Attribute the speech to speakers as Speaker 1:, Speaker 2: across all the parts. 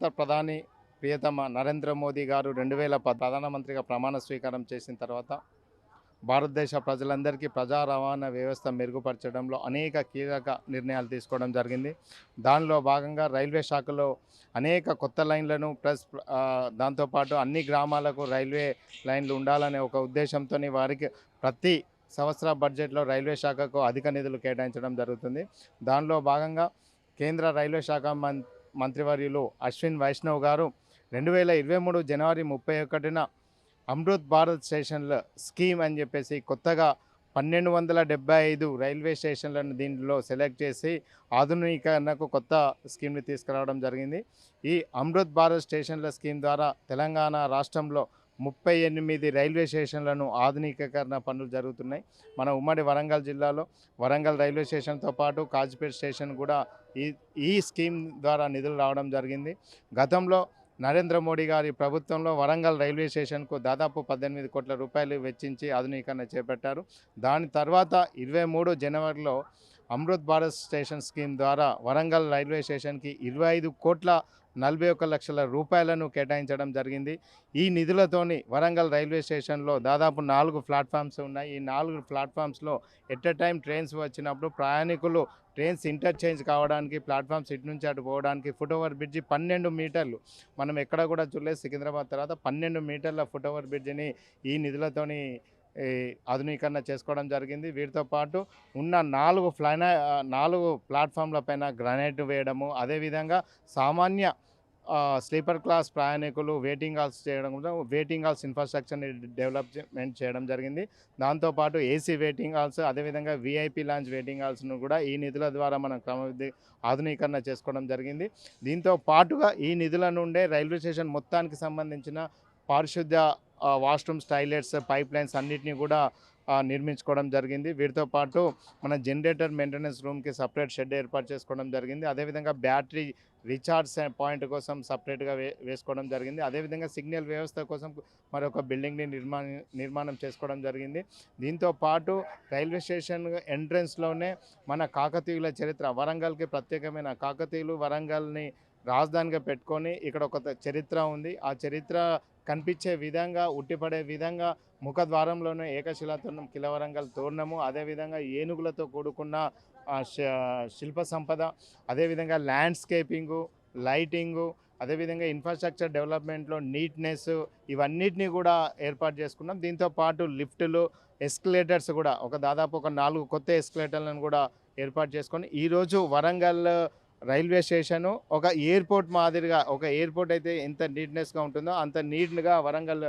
Speaker 1: భారత ప్రధాని ప్రియతమ నరేంద్ర మోదీ గారు రెండు వేల ప్రధానమంత్రిగా ప్రమాణ స్వీకారం చేసిన తర్వాత భారతదేశ ప్రజలందరికీ ప్రజా రవాణా వ్యవస్థ మెరుగుపరచడంలో అనేక కీలక నిర్ణయాలు తీసుకోవడం జరిగింది. దానిలో భాగంగా రైల్వే శాఖలో అనేక కొత్త లైన్లను ప్లస్ దాంతోపాటు అన్ని గ్రామాలకు రైల్వే లైన్లు ఉండాలనే ఒక ఉద్దేశంతో వారికి ప్రతి సంవత్సర బడ్జెట్లో రైల్వే శాఖకు అధిక నిధులు కేటాయించడం జరుగుతుంది. దానిలో భాగంగా కేంద్ర రైల్వే శాఖ మం మంత్రివర్యులు అశ్విన్ వైష్ణవ్ గారు రెండు వేల ఇరవై మూడు జనవరి ముప్పై ఒకటిన అమృత్ భారత్ స్టేషన్ల స్కీమ్ అని చెప్పేసి కొత్తగా పన్నెండు వందల డెబ్బై ఐదు రైల్వే స్టేషన్లను దీంట్లో సెలెక్ట్ చేసి ఆధునీకరణకు కొత్త స్కీమ్ని తీసుకురావడం జరిగింది. ఈ అమృత్ భారత్ స్టేషన్ల స్కీమ్ ద్వారా తెలంగాణ రాష్ట్రంలో ముప్పై ఎనిమిది రైల్వే స్టేషన్లను ఆధునికీకరణ పనులు జరుగుతున్నాయి. మన ఉమ్మడి వరంగల్ జిల్లాలో వరంగల్ రైల్వే స్టేషన్తో పాటు కాజ్పేట్ స్టేషన్ కూడా ఈ ఈ స్కీమ్ ద్వారా నిధులు రావడం జరిగింది. గతంలో నరేంద్ర మోడీ గారి ప్రభుత్వంలో వరంగల్ రైల్వే స్టేషన్కు దాదాపు పద్దెనిమిది కోట్ల రూపాయలు వెచ్చించి ఆధునీకరణ చేపట్టారు. దాని తర్వాత ఇరవై మూడు జనవరిలో అమృత్ భారత్ స్టేషన్ స్కీమ్ ద్వారా వరంగల్ రైల్వే స్టేషన్కి ఇరవై ఐదు కోట్ల నలభై ఒక్క లక్షల రూపాయలను కేటాయించడం జరిగింది. ఈ నిధులతోని వరంగల్ రైల్వే స్టేషన్లో దాదాపు నాలుగు ప్లాట్ఫామ్స్ ఉన్నాయి. ఈ నాలుగు ప్లాట్ఫామ్స్లో ఎట్ ఎ టైం ట్రైన్స్ వచ్చినప్పుడు ప్రయాణికులు ట్రైన్స్ ఇంటర్చేంజ్ కావడానికి ప్లాట్ఫామ్స్ ఇటు నుంచి అటు పోవడానికి ఫుట్ ఓవర్ బ్రిడ్జి పన్నెండు మీటర్లు. మనం ఎక్కడ కూడా చూడలేదు సికింద్రాబాద్ తర్వాత పన్నెండు మీటర్ల ఫుట్ ఓవర్ బ్రిడ్జిని ఈ నిధులతోని ఆధునీకరణ చేసుకోవడం జరిగింది. వీటితో పాటు ఉన్న నాలుగు ఫ్లైనా నాలుగు ప్లాట్ఫామ్ల పైన గ్రానైట్ వేయడము అదేవిధంగా సామాన్య స్లీపర్ క్లాస్ ప్రయాణికులు వెయిటింగ్ హాల్స్ చేయడం వెయిటింగ్ హాల్స్ ఇన్ఫ్రాస్ట్రక్చర్ని డెవలప్మెంట్ చేయడం జరిగింది. దాంతోపాటు ఏసీ వెయిటింగ్ హాల్స్ అదేవిధంగా విఐపి లాంచ్ వెయిటింగ్ హాల్స్ను కూడా ఈ నిధుల ద్వారా మనం క్రమవిధి ఆధునీకరణ చేసుకోవడం జరిగింది. దీంతో పాటుగా ఈ నిధుల నుండే రైల్వే స్టేషన్ మొత్తానికి సంబంధించిన పారిశుద్ధ్య వాష్రూమ్స్ టాయిలెట్స్ పైప్ లైన్స్ అన్నిటినీ కూడా నిర్మించుకోవడం జరిగింది. వీటితో పాటు మన జనరేటర్ మెయింటెనెన్స్ రూమ్కి సపరేట్ షెడ్ ఏర్పాటు చేసుకోవడం జరిగింది. అదేవిధంగా బ్యాటరీ రీఛార్జ్ పాయింట్ కోసం సపరేట్గా వే వేసుకోవడం జరిగింది. అదేవిధంగా సిగ్నల్ వ్యవస్థ కోసం మరొక బిల్డింగ్ని నిర్మాణ నిర్మాణం చేసుకోవడం జరిగింది. దీంతో పాటు రైల్వే స్టేషన్ ఎంట్రన్స్లోనే మన కాకతీయుల చరిత్ర వరంగల్కి ప్రత్యేకమైన కాకతీయులు వరంగల్ని రాజధానిగా పెట్టుకొని ఇక్కడ ఒక చరిత్ర ఉంది. ఆ చరిత్ర కనిపించే విధంగా ఉట్టిపడే విధంగా ముఖద్వారంలోనే ఏకశిలాతోరణం కిలవరంగల్ తోరణము అదేవిధంగా ఏనుగులతో కూడుకున్న శ- శిల్ప సంపద అదేవిధంగా ల్యాండ్స్కేపింగు లైటింగు అదేవిధంగా ఇన్ఫ్రాస్ట్రక్చర్ డెవలప్మెంట్లో నీట్నెస్ ఇవన్నిటిని కూడా ఏర్పాటు చేసుకున్నాం. దీంతో పాటు లిఫ్టులు ఎస్కలేటర్స్ కూడా ఒక దాదాపు ఒక నాలుగు కొత్త ఎస్కలేటర్లను కూడా ఏర్పాటు చేసుకొని ఈరోజు వరంగల్ రైల్వే స్టేషను ఒక ఎయిర్పోర్ట్ మాదిరిగా ఒక ఎయిర్పోర్ట్ అయితే ఎంత నీట్నెస్గా ఉంటుందో అంత నీట్గా వరంగల్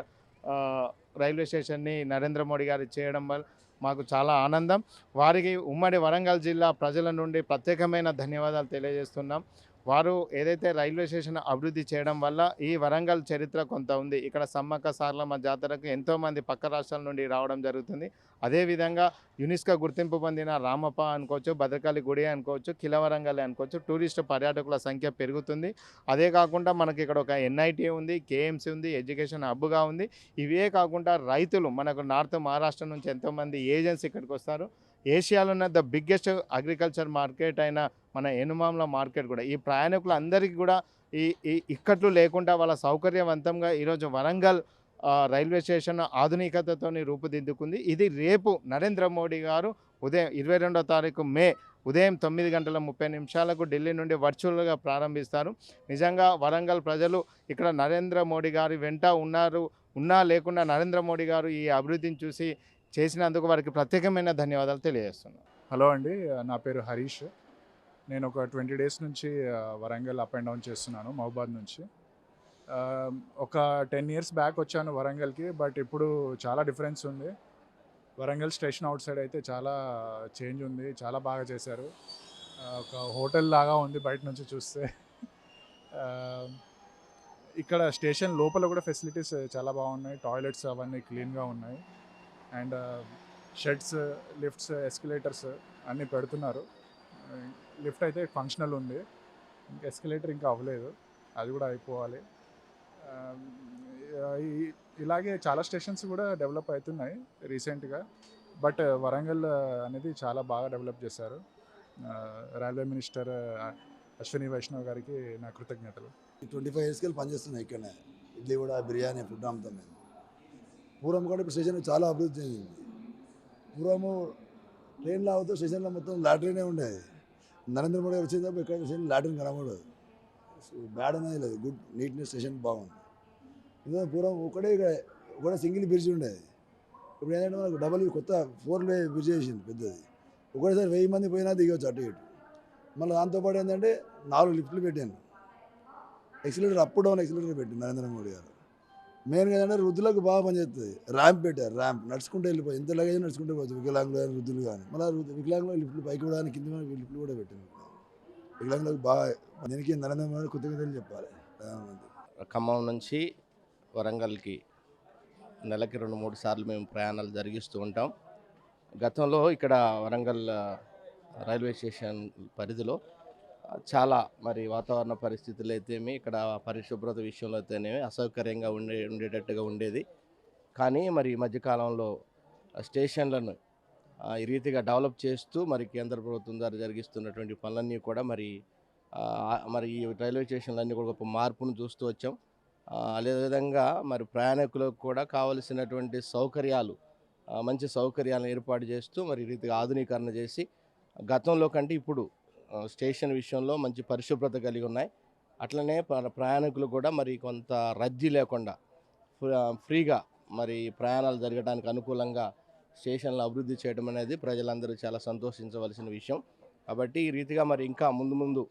Speaker 1: రైల్వే స్టేషన్ని నరేంద్ర మోడీ గారు చేయడం వల్ల మాకు చాలా ఆనందం. వారికి ఉమ్మడి వరంగల్ జిల్లా ప్రజల నుండి ప్రత్యేకమైన ధన్యవాదాలు తెలియజేస్తున్నాం. వారు ఏదైతే రైల్వే స్టేషన్ అభివృద్ధి చేయడం వల్ల ఈ వరంగల్ చరిత్ర కొంత ఉంది. ఇక్కడ సమ్మక్క సార్లమ్మ జాతరకు ఎంతోమంది పక్క రాష్ట్రాల నుండి రావడం జరుగుతుంది. అదేవిధంగా యునిస్కో గుర్తింపు పొందిన రామప్ప అనుకోవచ్చు భద్రకాళి గుడి అనుకోవచ్చు కిలవరంగల్ అనుకోవచ్చు టూరిస్ట్ పర్యాటకుల సంఖ్య పెరుగుతుంది. అదే కాకుండా మనకి ఇక్కడ ఒక ఎన్ఐటి ఉంది కేఎంసీ ఉంది ఎడ్యుకేషన్ హబ్గా ఉంది. ఇవే కాకుండా రైతులు మనకు నార్త్ మహారాష్ట్ర నుంచి ఎంతోమంది ఏజెంట్స్ ఇక్కడికి వస్తారు. ఏషియాలో ఉన్న ద బిగ్గెస్ట్ అగ్రికల్చర్ మార్కెట్ అయిన మన ఎనుమాముల మార్కెట్ కూడా. ఈ ప్రయాణికులు అందరికీ కూడా ఈ ఈ ఇక్కట్లు లేకుండా వాళ్ళ సౌకర్యవంతంగా ఈరోజు వరంగల్ రైల్వే స్టేషన్ ఆధునికతతో రూపుదిద్దుకుంది. ఇది రేపు నరేంద్ర మోడీ గారు ఉదయం ఇరవై రెండో తారీఖు మే ఉదయం తొమ్మిది గంటల ముప్పై నిమిషాలకు ఢిల్లీ నుండి వర్చువల్గా ప్రారంభిస్తారు. నిజంగా వరంగల్ ప్రజలు ఇక్కడ నరేంద్ర మోడీ గారి వెంట ఉన్నారు ఉన్నా లేకుండా నరేంద్ర మోడీ గారు ఈ అభివృద్ధిని చూసి చేసినందుకు వారికి ప్రత్యేకమైన ధన్యవాదాలు తెలియజేస్తున్నాను.
Speaker 2: హలో అండి నా పేరు హరీష్. నేను ఒక ట్వంటీ డేస్ నుంచి వరంగల్ అప్ అండ్ డౌన్ చేస్తున్నాను మహబాద్ నుంచి. ఒక టెన్ ఇయర్స్ బ్యాక్ వచ్చాను వరంగల్కి బట్ ఇప్పుడు చాలా డిఫరెన్స్ ఉంది. వరంగల్ స్టేషన్ అవుట్ సైడ్ అయితే చాలా చేంజ్ ఉంది చాలా బాగా చేశారు. ఒక హోటల్ లాగా ఉంది బయట నుంచి చూస్తే. ఇక్కడ స్టేషన్ లోపల కూడా ఫెసిలిటీస్ చాలా బాగున్నాయి టాయిలెట్స్ అవన్నీ క్లీన్గా ఉన్నాయి. అండ్ షెడ్స్ లిఫ్ట్స్ ఎస్కలేటర్స్ అన్నీ పెడుతున్నారు. లిఫ్ట్ అయితే ఫంక్షనల్ ఉంది. ఇంకా ఎస్కలేటర్ ఇంకా అవ్వలేదు. అది కూడా అయిపోవాలి. ఇలాగే చాలా స్టేషన్స్ కూడా డెవలప్ అవుతున్నాయి రీసెంట్గా. బట్ వరంగల్ అనేది చాలా బాగా డెవలప్ చేశారు. రైల్వే మినిస్టర్ అశ్విని వైష్ణవ్ గారికి నా కృతజ్ఞతలు.
Speaker 3: ట్వంటీ ఫైవ్ ఇయర్స్కి వెళ్ళి పనిచేస్తున్నాయి ఇక్కడనే. ఇడ్లీ కూడా బిర్యానీ ఫుడ్ అమ్ముతాం మేము పూర్వం కూడా ఇప్పుడు స్టేషన్ చాలా అభివృద్ధి చెందింది. పూర్వము ట్రైన్లో అవుతూ స్టేషన్లో మొత్తం లాటరీనే ఉండేది. నరేంద్ర మోడీ గారు వచ్చేటప్పుడు ఇక్కడ స్టేషన్ లాటరీని కనబడదు. బ్యాడ్ అనేది లేదు. గుడ్ నీట్నెస్ స్టేషన్ బాగుంది. ఎందుకంటే పూర్వం ఒకటే ఇక్కడ ఒకటే సింగిల్ బ్రిడ్జ్ ఉండేది. ఇప్పుడు ఏంటంటే మనకు డబల్ కొత్త ఫోర్ వే బ్రిడ్జ్ చేసింది పెద్దది. ఒకటేసారి వెయ్యి మంది పోయినా దిగవచ్చు అటు ఇటు. మళ్ళీ దాంతోపాటు ఏంటంటే నాలుగు లిఫ్ట్లు పెట్టాను ఎక్సిలేటర్ అప్ డౌన్ ఎక్సిలేటర్ పెట్టింది నరేంద్ర మోడీ గారు. మెయిన్గా ఏంటంటే వృద్ధులకు బాగా పనిచేస్తుంది ర్యాంప్ పెట్టారు ర్యాంప్ నడుచుకుంటూ వెళ్ళిపోయి ఎంత లగేజ్ నడుచుకుంటూ పోవచ్చు? వికలాంగులు కానీ వృద్ధులు కానీ. మళ్ళీ వికలాంగులు లిఫ్ట్లు పైకి కూడా కింద లిఫ్ట్లు కూడా పెట్టాను వికలాంగులకు బాగా దీనికి నరేంద్ర మోడీ కృతజ్ఞతలు చెప్పాలి.
Speaker 4: ఖమ్మం నుంచి వరంగల్కి నెలకి రెండు మూడు సార్లు మేము ప్రయాణాలు జరిగిస్తూ ఉంటాం. గతంలో ఇక్కడ వరంగల్ రైల్వే స్టేషన్ పరిధిలో చాలా మరి వాతావరణ పరిస్థితులు అయితేమి ఇక్కడ పరిశుభ్రత విషయంలో అయితేనేమి అసౌకర్యంగా ఉండే ఉండేటట్టుగా ఉండేది. కానీ మరి ఈ మధ్యకాలంలో స్టేషన్లను ఈ రీతిగా డెవలప్ చేస్తూ మరి కేంద్ర ప్రభుత్వం ద్వారా జరిగిస్తున్నటువంటి పనులన్నీ కూడా మరి మరి ఈ రైల్వే స్టేషన్లన్నీ కూడా గొప్ప మార్పును చూస్తూ వచ్చాం. అదేవిధంగా మరి ప్రయాణికులకు కూడా కావలసినటువంటి సౌకర్యాలు మంచి సౌకర్యాలను ఏర్పాటు చేస్తూ మరి రీతిగా ఆధునీకరణ చేసి గతంలో కంటే ఇప్పుడు స్టేషన్ విషయంలో మంచి పరిశుభ్రత కలిగి ఉన్నాయి. అట్లనే ప్రయాణికులు కూడా మరి కొంత రద్దీ లేకుండా ఫ్రీగా మరి ప్రయాణాలు జరగడానికి అనుకూలంగా స్టేషన్లు అభివృద్ధి చేయడం అనేది ప్రజలందరూ చాలా సంతోషించవలసిన విషయం. కాబట్టి ఈ రీతిగా మరి ఇంకా ముందు ముందు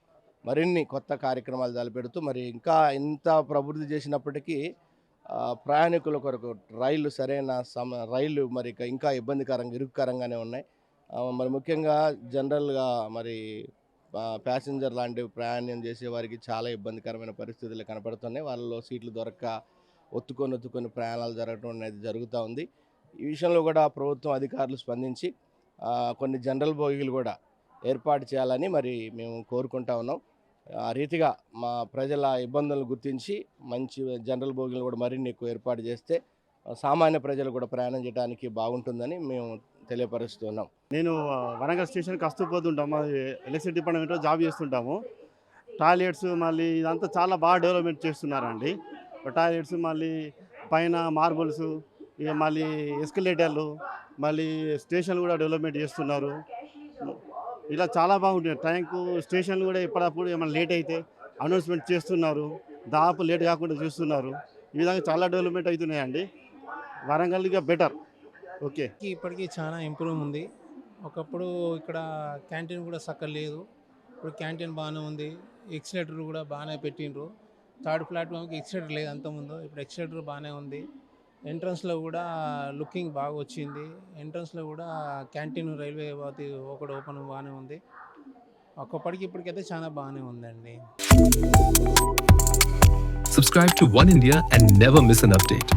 Speaker 4: మరిన్ని కొత్త కార్యక్రమాలు తలపెడుతూ మరి ఇంకా ఇంత అభివృద్ధి చేసినప్పటికీ ప్రయాణికుల కొరకు రైళ్ళు సరైన సమ రైళ్ళు మరి ఇంకా ఇబ్బందికరంగా ఇరుక్కరంగానే ఉన్నాయి. మరి ముఖ్యంగా జనరల్గా మరి ప్యాసింజర్ లాంటి ప్రయాణం చేసే వారికి చాలా ఇబ్బందికరమైన పరిస్థితులు కనపడుతున్నాయి. వాళ్ళలో సీట్లు దొరక్క ఒత్తుకొని ఒత్తుకొని ప్రయాణాలు జరగడం అనేది జరుగుతూ ఉంది. ఈ విషయంలో కూడా ప్రభుత్వం అధికారులు స్పందించి కొన్ని జనరల్ బోగీలు కూడా ఏర్పాటు చేయాలని మరి మేము కోరుకుంటా ఉన్నాం. ఆ రీతిగా మా ప్రజల ఇబ్బందులను గుర్తించి మంచి జనరల్ బోగీలు కూడా మరిన్ని ఎక్కువ ఏర్పాటు చేస్తే సామాన్య ప్రజలు కూడా ప్రయాణం చేయడానికి బాగుంటుందని మేము తెలియపరుస్తున్నాం.
Speaker 5: నేను వరంగల్ స్టేషన్కి వస్తూ పోతుంటాం మాది ఎలక్ట్రిసిటీ డిపార్ట్మెంట్లో జాబ్ చేస్తుంటాము. టాయిలెట్స్ మళ్ళీ ఇదంతా చాలా బాగా డెవలప్మెంట్ చేస్తున్నారండి. టాయిలెట్స్ మళ్ళీ పైన మార్బుల్స్ ఇక మళ్ళీ ఎస్కలేటర్లు మళ్ళీ స్టేషన్ కూడా డెవలప్మెంట్ చేస్తున్నారు. ఇలా చాలా బాగుంటుంది. ట్యాంకు స్టేషన్లు కూడా ఎప్పుడప్పుడు ఏమైనా లేట్ అయితే అనౌన్స్మెంట్ చేస్తున్నారు. దాదాపు లేట్ కాకుండా చూస్తున్నారు. ఈ విధంగా చాలా డెవలప్మెంట్ అవుతున్నాయండి. వరంగల్ ఇక బెటర్. ఓకే.
Speaker 6: ఇప్పటికీ ఇప్పటికీ చాలా ఇంప్రూవ్ ఉంది. ఒకప్పుడు ఇక్కడ క్యాంటీన్ కూడా చక్కగా లేదు. ఇప్పుడు క్యాంటీన్ బాగానే ఉంది. ఎక్సిలేటర్ కూడా బాగానే పెట్టిండ్రు. థర్డ్ ప్లాట్ఫామ్కి ఎక్సిలేటర్ లేదు అంతకుముందు ఇప్పుడు ఎక్సిలేటర్ బాగానే ఉంది. ఎంట్రన్స్లో కూడా లుకింగ్ బాగా వచ్చింది. ఎంట్రన్స్లో కూడా క్యాంటీన్ రైల్వే అది ఒకటి ఓపెన్ బాగానే ఉంది. ఒక్కప్పటికి ఇప్పటికైతే చాలా బాగానే ఉందండి.
Speaker 7: Subscribe to One India and never miss an update.